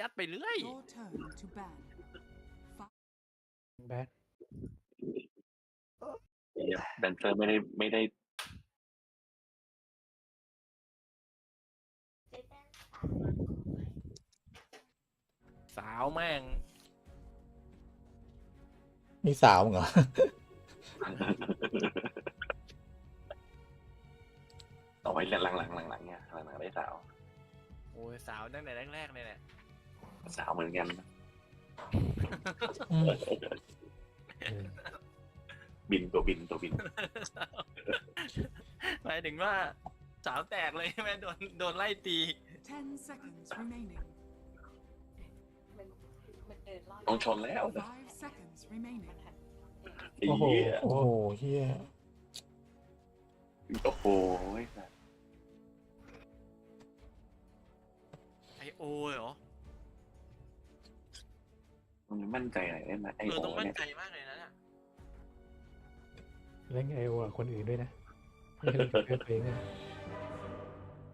ยัดไปเรื่อย Your turn to ban. แบดเหี้ยแดนเซอร์ไม่ได้ไม่ได้สาวแม่ง มีสาวเหรอ ต่อไว้หลังหลังหลังหลังเนี่ยหลังหลังได้สาว โอ้ยสาวตั้งแต่แรกๆเลยแหละ สาวเหมือนกันอืมเออบินตัวบินตัวบินหมายถึงว่าสาวแตกเลยใช่ไหมโดนโดนไล่ตี Ten seconds remaining. มันมันเดินรอดต้องชนแล้ว Five seconds remaining. ไอ้โอ้โหเหี้ยโอ้โหเฮียโอ้โหไอโอเหรอ มันมั่นใจไหนได้ไหมไอเออโอต้องมั่นเนี่ยใจมากเลยนะเนี่ยเล่นไอโอกับคนอื่นด้วยนะไม่ใช่เล่นกับเพื่อนตัวเองนะ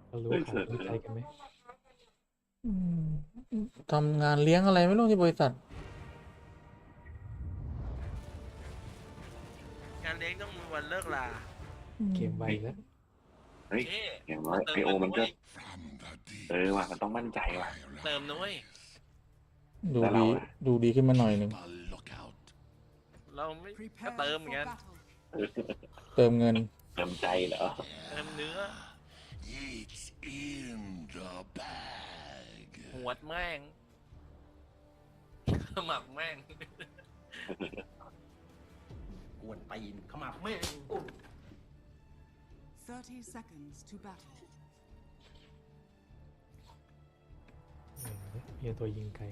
เรารู้ข่าวรู้ใจกันไหมอืมทำงานเลี้ยงอะไรไม่รู้ที่บริษัท งานเลี้ยงต้องมีวันเลิกลาเกมไวแล้วเฮ้ยเอ๊ะอย่างน้อยไอโอมันก็เออว่ะมันต้องมั่นใจว่ะเติมนุ้ยดูแล้วเราดีอะดูดีขึ้นมาหน่อยหนึ่งเราไม่ Prepare ก็เติมเห for มือนกัน battle. เติมเงินเติมใจเหรอเติมเนื้อ It's in the bag. หวดแม่งขมับแม่งกวนตีนเข้ามาแม่ง Thirty seconds to battle. เออเฮียตัวยิงไกล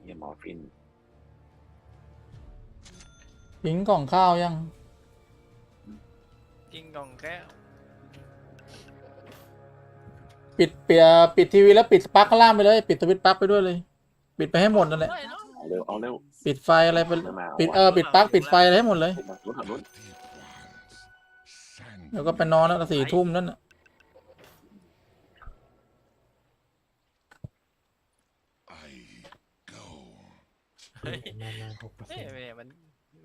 เฮียมอร์ฟินทิ้งกล่องข้าวยัง กินกล่องแก้วปิดเปียปิดทีวีแล้วปิดปลั๊กข้างล่างไปเลย ปิดสวิตช์ปลั๊กไปด้วยเลย ปิดไปให้หมดนั่นแหละ Battle เอาเร็วเอาเร็วปิดไฟอะไรไปไม่มาปิดเออปิดปลั๊กปิดไฟอะไรให้หมดเลยผมมาลุ้นลุ้นเดี๋ยวก็ไปนอนแล้วสี่ทุ่มนั่นน่ะ I go. เฮ้ยนานๆหกเปอร์เฮ้เซ็ยนต์แม่มัน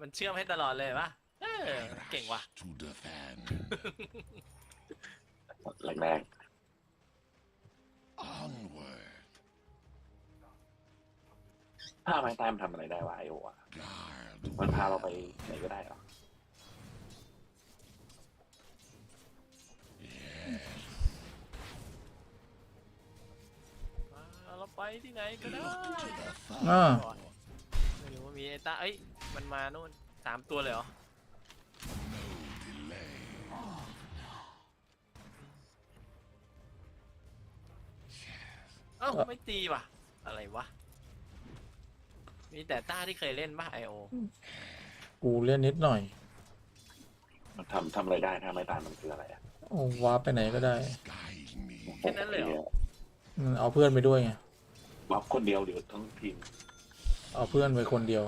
มันเชื่อมให้ตลอดเลยปะเออเก่งว่ะ To the fan. แรง Onward. ๆถ้าไม้ตายมันทำอะไรได้วะไอโออะ Guard มันพาเราไปไหนก็ได้เหรอเราไปที่ไหนก็ได้อ่าไม่รู้ว่า มีไอ้ตาเอ้ย มันมานู่นสามตัวเลยเหรอ delay. เอ้าไม่ตีว่ะ อะไรวะ มีแต่ต้าที่เคยเล่นป่ะไอโอ กูเล่นนิดหน่อยมันทำทำอะไรได้ถ้าไม้ตายมันคืออะไรอะโอ้วาร์ปไปไหนก็ได้ Guide me. แค่นั้นเลยเหรอมันเอาเพื่อนไปด้วยไงวับคนเดียวเดี๋ยวทั้งทีม เอาเพื่อนไปคนเดียว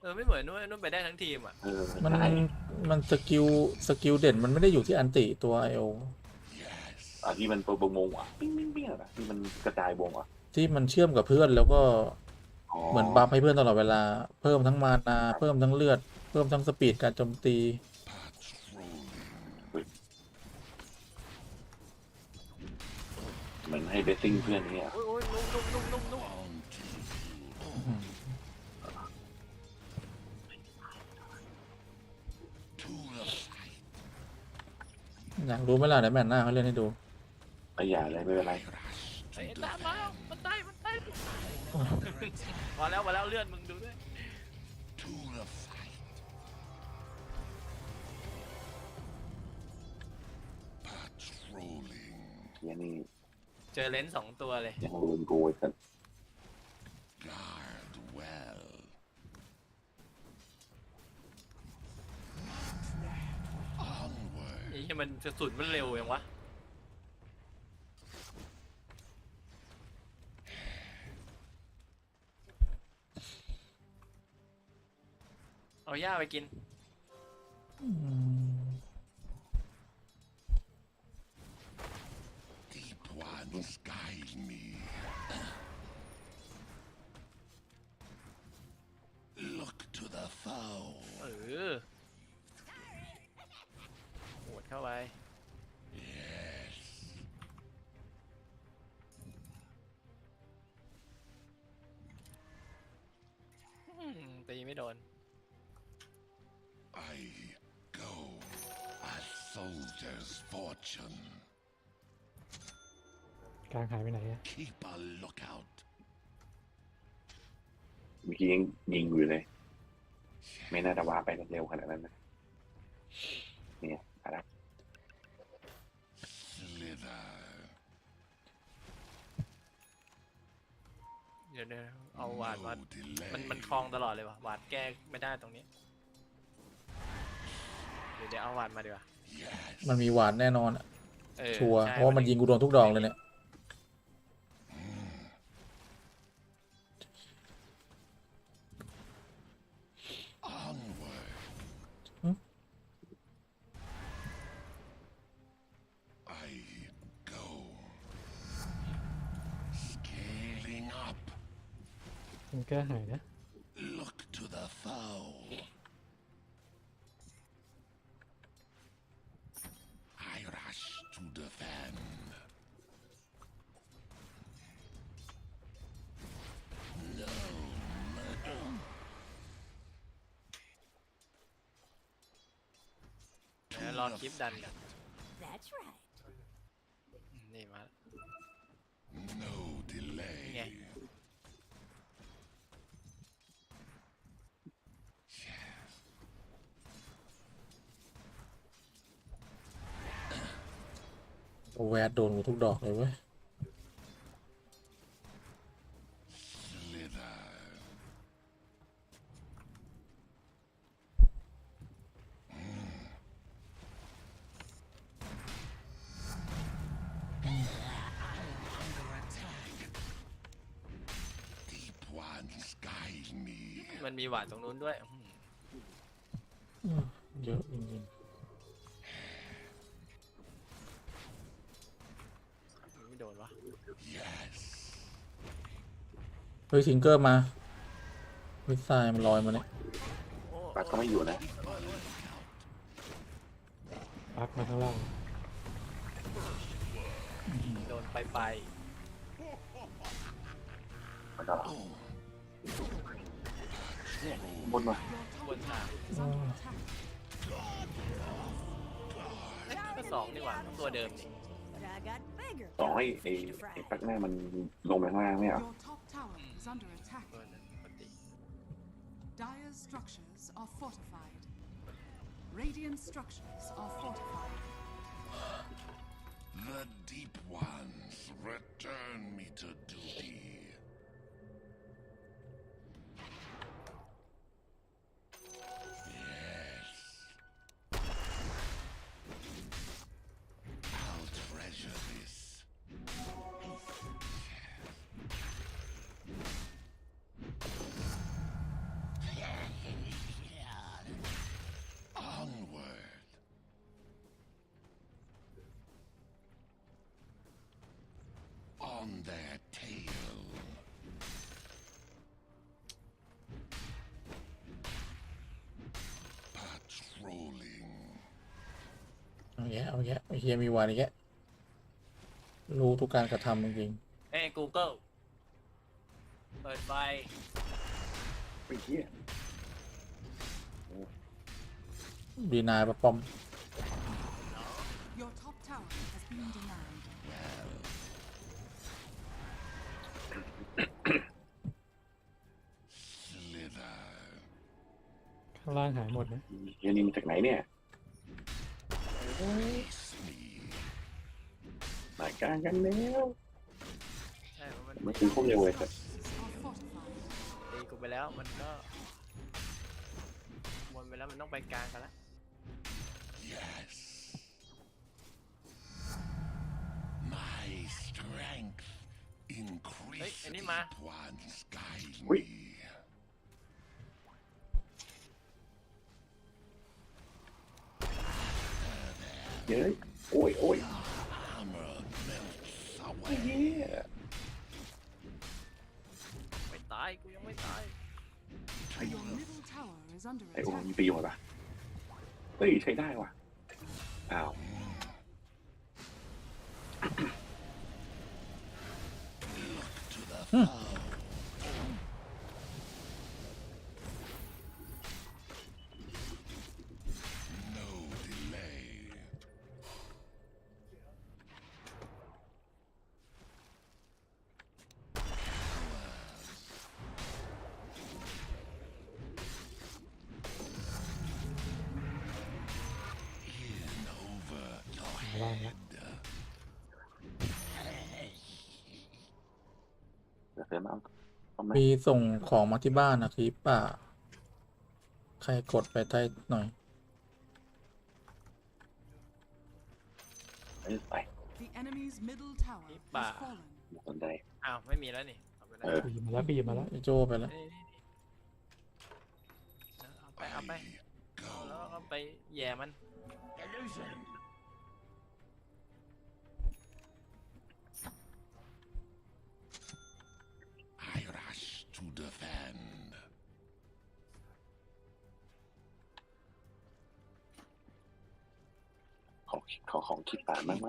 เออไม่เหมือนนู่นนู่นไปได้ทั้งทีมอะ เออมันได้มันสกิลสกิลเด่นมันไม่ได้อยู่ที่อันติตัวไอโอ Yes. อะที่มันตัวบงวงอะปิ้งปิ้งปิ้งอะที่มันกระจายวงอะที่มันเชื่อมกับเพื่อนแล้วก็อ๋อเหมือนบัฟให้เพื่อนตลอดเวลาเพิ่มทั้งมานาเพิ่มทั้งเลือด เพิ่มทั้งสปีดการโจมตี Patrolling. เหมือนให้เบสซิ่งเพื่อนเนี่ยโอ้ยโอ้ อยากรู้ไหมล่ะเดี๋ยวแมตช์หน้าเขาเล่นให้ดูไม่อย่าเลยไม่เป็นไรไอ้ยตามมาแล้วมันได้มันได้มาแล้วมาแล้วเลื่อนมึงดูด้วย To the fight. Patrolling. เฮียนี่เจอเลนส์สองตัวเลยยังลืมกูไอ้สัสี่มันจะสุดมันเร็วยังวะ เอาหญ้าไปกินเออ เข้าไป Yes. อืมตีไม่โดน I go a soldier's fortune. กลางหายไปไหนอะ Keep a lookout. เมื่อกี้ยังยิงอยู่เลย ไม่น่าจะว่าไปเร็วขนาดนั้นนะเนี่ยอะไร เดี๋ยวเดี๋ยวเอาหวานมา No delay. มันมันคลองตลอดเลยว่ะหวานแก้ไม่ได้ตรงนี้ เดี๋ยวเดี๋ยวเอาหวานมาดีกว่า Yes. มันมีหวานแน่นอนอะเออชัวร์ใช่เพราะว่ามันยิงกูโดนทุกดอกเลยเนี่ย อคลิปดันกัน That's right. นี่มา No delay. Yeah. Yes. แวดโดนกูทุกดอกเลยเว้ย วานตรงนู้นด้วยอืมเยอะจริงไม่โดนวะ Yes. ๆเฮ้ยทิงเกอร์มาวิสไซายมันลอยมาเนี่ยโอ้ปักก็ไม่อยู่นะปักมาข้างล่างโดนไปไปมันก็เนี่ย บนมา Your บน top หา tower is under attack. เอ๊ะก็สองนี่หว่าตัวเดิมนี่ But I got bigger สองไอ้ไอ้ไอ้ปักหน้ามันลงไปข้างล่างไม่เหรอ Your top tower is under attack. ตัวนั้นปกติ Dire's structures are fortified. Radiant structures are fortified. The deep ones return me to duty. On their tail. Patrolling. เอาแยะเอาแยะไอ้เฮียมีหวานอีกแยะรู้ทุกการกระทำจริงเอ้ย Google เปิดไฟไอ้เหี้ยๆดีนายปะปอม Your top tower has been denied. ล่างหายหมดนะเฮียนี่มาจากไหนเนี่ย Face me. มากลางกันแล้วใช่มันมันคือพวกเร็วเลยครับ Structures are fortified. ตีกูไปแล้วมันก็วนไปแล้วมันต้องไปกลางกันแล้ว Yes. My strength increases. Ê, anh đi mà. Ones guide เย้ยโอ้ยโอ้ย Hammer melts ไอ้ away. เหี้ยไม่ตายกูยังไม่ตาย To Your middle tower is under ไอโอ attack. มีประโยชน์ปะเฮ้ย ใช้ได้ว่ะอ้าว ล่างแล้วเดี๋ยวเสริมเอาเอาไหมมีส่งของมาที่บ้านนะคลิปป่ะใครกดไปใต้หน่อย เออไป The enemy's middle tower has Ipa. fallen. ไม่สนใจอ้าวไม่มีแล้วนี่เอาไปแล้วเออ บีบมาแล้วบีบมาแล้วไอโจไปแล้วนี่นี่นี่เอาไปเอาไปเอาแล้วก็ไปแย่มัน illusion. ของคิดป่านบ้ากไหม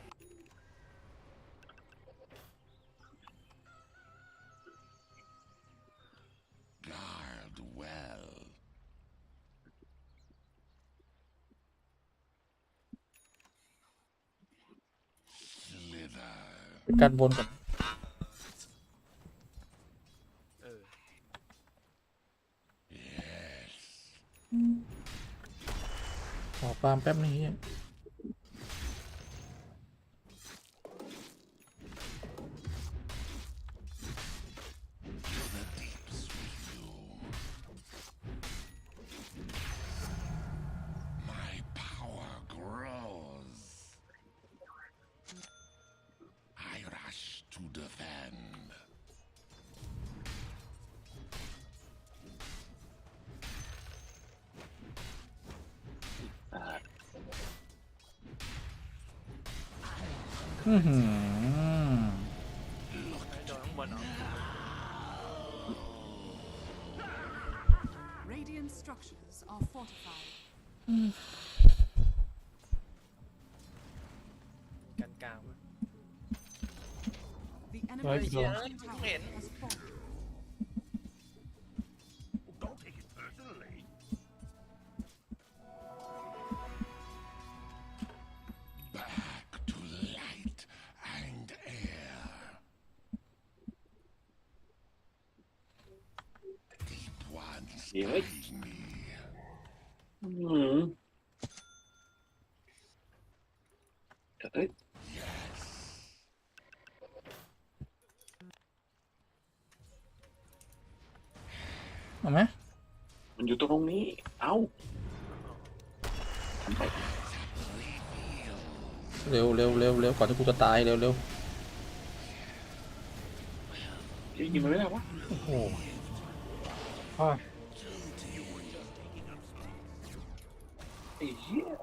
Slither. กันบนก่อนเออ Yes. ขอฟาร์มแป๊บนึงเฮีย อื้อหือ ไม่โดนข้างบนเหรอ Radiant structures are fortified. กันกลางวะ The Right, enemy's so- middle tower has fallen. Don't ones Yeah. guide me. อืมเอ้ย Yes. เอาไหมมันอยู่ตรงนี้ เอ้าทำไปเร็วเร็วเร็วเร็วก่อนที่กูจะตายเร็วเร็วจะยิงมันไม่ได้วะโอ้โห estratégia